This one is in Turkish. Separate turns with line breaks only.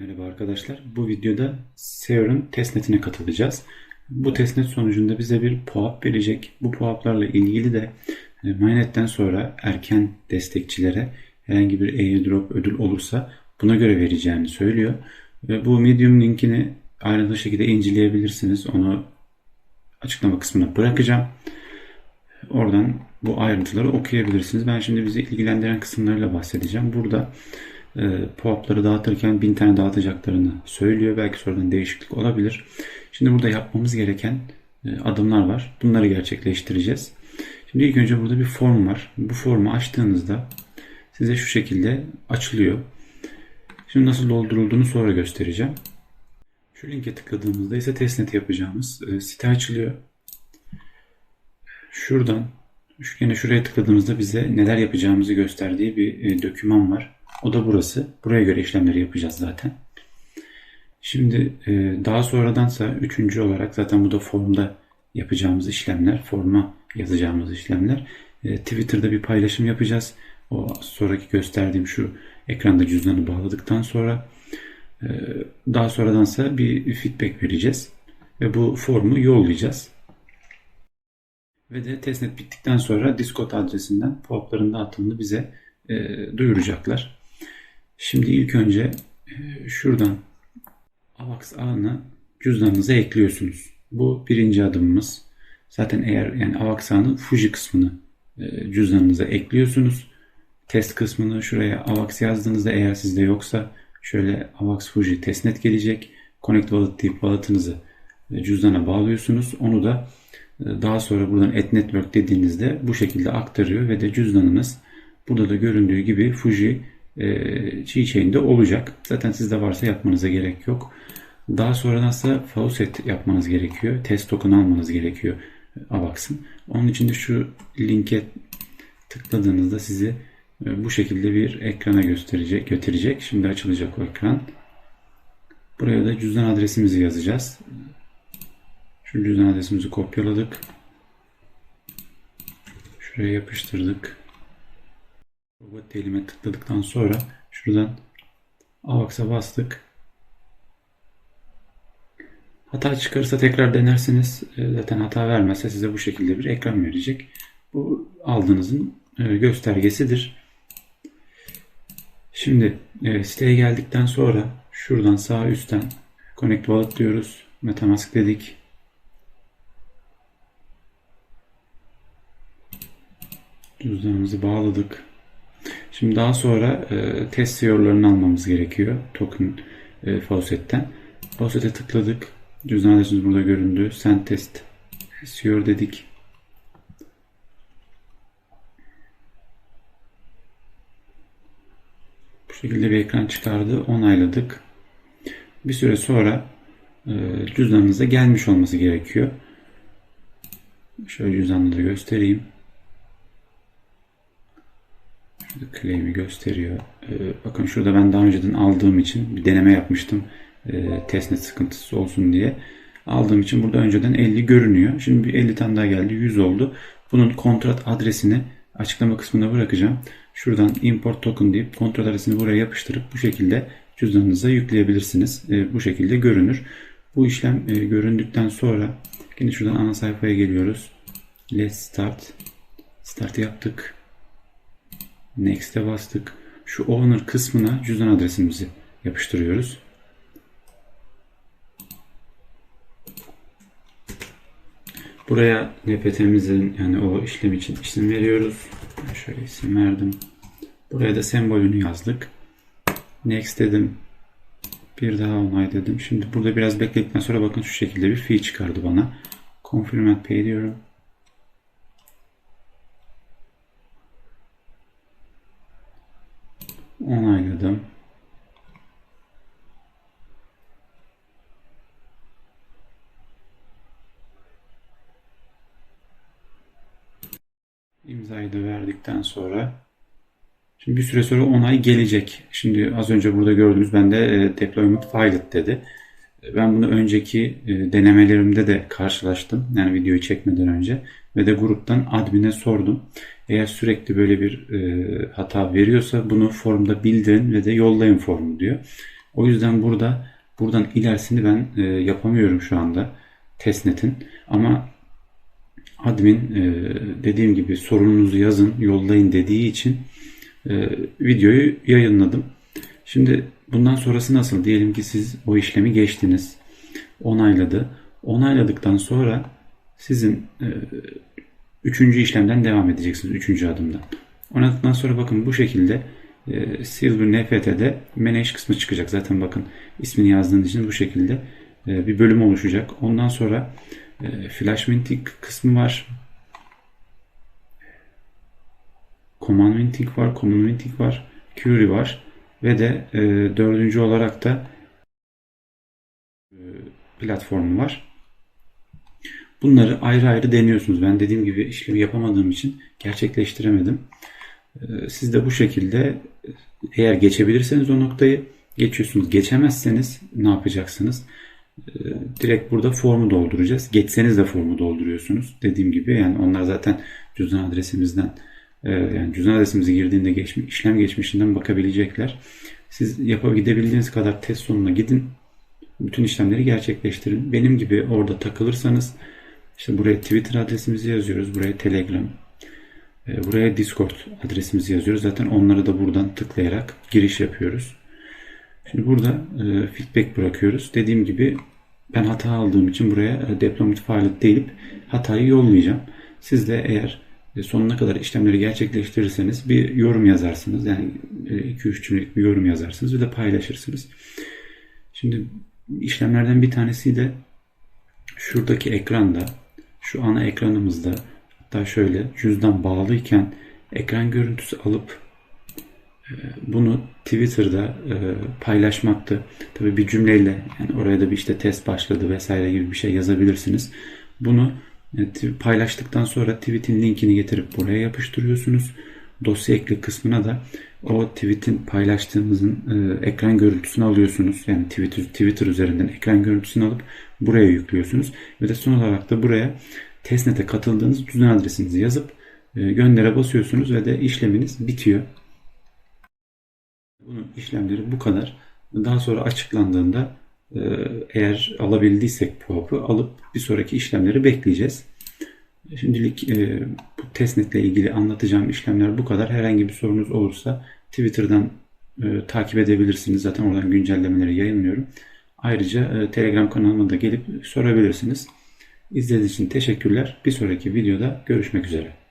Merhaba arkadaşlar. Bu videoda Seor'un testnetine katılacağız. Bu testnet sonucunda bize bir POAP verecek. Bu POAP'larla ilgili de e, Mainnet'ten sonra erken destekçilere herhangi bir airdrop ödül olursa buna göre vereceğini söylüyor. Ve bu Medium linkini ayrıntılı şekilde inceleyebilirsiniz. Onu açıklama kısmına bırakacağım. Oradan bu ayrıntıları okuyabilirsiniz. Ben şimdi bizi ilgilendiren kısımlarıyla bahsedeceğim. Burada e, POAP'ları dağıtırken bin tane dağıtacaklarını söylüyor. Belki sonradan değişiklik olabilir. Şimdi burada yapmamız gereken e, adımlar var. Bunları gerçekleştireceğiz. Şimdi ilk önce burada bir form var. Bu formu açtığınızda size şu şekilde açılıyor. Şimdi nasıl doldurulduğunu sonra göstereceğim. Şu linke tıkladığımızda ise testnet yapacağımız e, site açılıyor. Şuradan şu gene şuraya tıkladığımızda bize neler yapacağımızı gösterdiği bir e, doküman var. O da burası. Buraya göre işlemleri yapacağız zaten. Şimdi e, daha sonradansa üçüncü olarak zaten bu da formda yapacağımız işlemler, forma yazacağımız işlemler. E, Twitter'da bir paylaşım yapacağız. O sonraki gösterdiğim şu ekranda cüzdanı bağladıktan sonra e, daha sonradansa bir feedback vereceğiz. Ve bu formu yollayacağız. Ve de testnet bittikten sonra Discord adresinden POAP'ların dağıtımını bize duyuracaklar. Şimdi ilk önce e, şuradan AVAX ağını cüzdanınıza ekliyorsunuz. Bu birinci adımımız. Zaten eğer yani AVAX ağının Fuji kısmını e, cüzdanınıza ekliyorsunuz. Test kısmını şuraya AVAX yazdığınızda eğer sizde yoksa şöyle AVAX Fuji testnet gelecek. Connect Wallet deyip wallet'ınızı e, cüzdana bağlıyorsunuz. Onu da daha sonra buradan et network dediğinizde bu şekilde aktarıyor ve de cüzdanınız burada da göründüğü gibi Fuji Keychain'de olacak. Zaten sizde varsa yapmanıza gerek yok. Daha sonradan ise faucet yapmanız gerekiyor. Test token almanız gerekiyor Avax'ın. Onun için de şu linke tıkladığınızda sizi e, bu şekilde bir ekrana gösterecek, götürecek. Şimdi açılacak o ekran. Buraya da cüzdan adresimizi yazacağız. Şu cüzdan adresimizi kopyaladık. Şuraya yapıştırdık. Robot elime tıkladıktan sonra şuradan AVAX'a bastık. Hata çıkarırsa tekrar denersiniz. E, zaten hata vermezse size bu şekilde bir ekran verecek. Bu aldığınızın e, göstergesidir. Şimdi e, siteye geldikten sonra şuradan sağ üstten Connect Wallet diyoruz. Metamask dedik. Cüzdanımızı bağladık. Şimdi daha sonra e, test seorlarını almamız gerekiyor. Token e, faucet'ten. Faucet'e tıkladık. Cüzdan burada göründü. Send test seor dedik. Bu şekilde bir ekran çıkardı. Onayladık. Bir süre sonra e, cüzdanınıza gelmiş olması gerekiyor. Şöyle cüzdanını da göstereyim. Şurada claim'i gösteriyor. Ee, bakın şurada ben daha önceden aldığım için bir deneme yapmıştım. Ee, testnet sıkıntısı olsun diye. Aldığım için burada önceden 50 görünüyor. Şimdi bir 50 tane daha geldi. 100 oldu. Bunun kontrat adresini açıklama kısmına bırakacağım. Şuradan import token deyip kontrat adresini buraya yapıştırıp bu şekilde cüzdanınıza yükleyebilirsiniz. Ee, bu şekilde görünür. Bu işlem e, göründükten sonra yine şuradan ana sayfaya geliyoruz. Let's start. Start yaptık. Next'e bastık. Şu owner kısmına cüzdan adresimizi yapıştırıyoruz. Buraya NPT'mizin yani o işlem için isim veriyoruz. Ben şöyle isim verdim. Buraya da sembolünü yazdık. Next dedim. Bir daha onay dedim. Şimdi burada biraz bekledikten sonra bakın şu şekilde bir fee çıkardı bana. Confirm pay diyorum. Onayladım. İmzayı da verdikten sonra şimdi bir süre sonra onay gelecek. Şimdi az önce burada gördüğünüz bende e, deployment failed dedi. Ben bunu önceki e, denemelerimde de karşılaştım. Yani videoyu çekmeden önce. Ve de gruptan admin'e sordum. Eğer sürekli böyle bir e, hata veriyorsa bunu formda bildirin ve de yollayın formu diyor. O yüzden burada buradan ilerisini ben e, yapamıyorum şu anda testnetin. Ama admin dediğim gibi sorununuzu yazın, yollayın dediği için videoyu yayınladım. Şimdi bundan sonrası nasıl? Diyelim ki siz o işlemi geçtiniz. Onayladı. Onayladıktan sonra sizin e, üçüncü işlemden devam edeceksiniz. Üçüncü adımdan. Onayladıktan sonra bakın bu şekilde e, Silver NFT'de Manage kısmı çıkacak. Zaten bakın ismini yazdığınız için bu şekilde e, bir bölüm oluşacak. Ondan sonra e, Flash Minting kısmı var. Command Minting var. Common Minting var. Query var. Ve de e, dördüncü olarak da e, platformu var. Bunları ayrı ayrı deniyorsunuz. Ben dediğim gibi işlemi yapamadığım için gerçekleştiremedim. E, siz de bu şekilde eğer geçebilirseniz o noktayı geçiyorsunuz. Geçemezseniz ne yapacaksınız? E, direkt burada formu dolduracağız. Geçseniz de formu dolduruyorsunuz. Dediğim gibi yani onlar zaten cüzdan adresimizden yani cüzdan adresimizi girdiğinde geçmiş, işlem geçmişinden bakabilecekler. Siz yapabildiğiniz kadar test sonuna gidin. Bütün işlemleri gerçekleştirin. Benim gibi orada takılırsanız işte buraya Twitter adresimizi yazıyoruz. Buraya Telegram. e, Buraya Discord adresimizi yazıyoruz. Zaten onları da buradan tıklayarak giriş yapıyoruz. Şimdi burada e, feedback bırakıyoruz. Dediğim gibi ben hata aldığım için buraya e, deployment file deyip hatayı yollayacağım. Siz de eğer sonuna kadar işlemleri gerçekleştirirseniz bir yorum yazarsınız. Yani 2-3 cümlelik bir yorum yazarsınız ve de paylaşırsınız. Şimdi işlemlerden bir tanesi de şuradaki ekranda, şu ana ekranımızda hatta şöyle cüzdan bağlıyken ekran görüntüsü alıp e, bunu Twitter'da e, paylaşmaktı. Tabii bir cümleyle yani oraya da bir işte test başladı vesaire gibi bir şey yazabilirsiniz. Bunu e, paylaştıktan sonra tweet'in linkini getirip buraya yapıştırıyorsunuz. Dosya ekle kısmına da o tweet'in paylaştığımızın e, ekran görüntüsünü alıyorsunuz. Yani Twitter, Twitter üzerinden ekran görüntüsünü alıp buraya yüklüyorsunuz. Ve de son olarak da buraya testnet'e katıldığınız cüzdan adresinizi yazıp e, göndere basıyorsunuz ve de işleminiz bitiyor. Bunun işlemleri bu kadar. Daha sonra açıklandığında e, eğer alabildiysek PUAP'ı alıp bir sonraki işlemleri bekleyeceğiz. Şimdilik e, bu testnet ile ilgili anlatacağım işlemler bu kadar. Herhangi bir sorunuz olursa Twitter'dan e, takip edebilirsiniz. Zaten oradan güncellemeleri yayınlıyorum. Ayrıca e, Telegram kanalıma da gelip sorabilirsiniz. İzlediğiniz için teşekkürler. Bir sonraki videoda görüşmek üzere.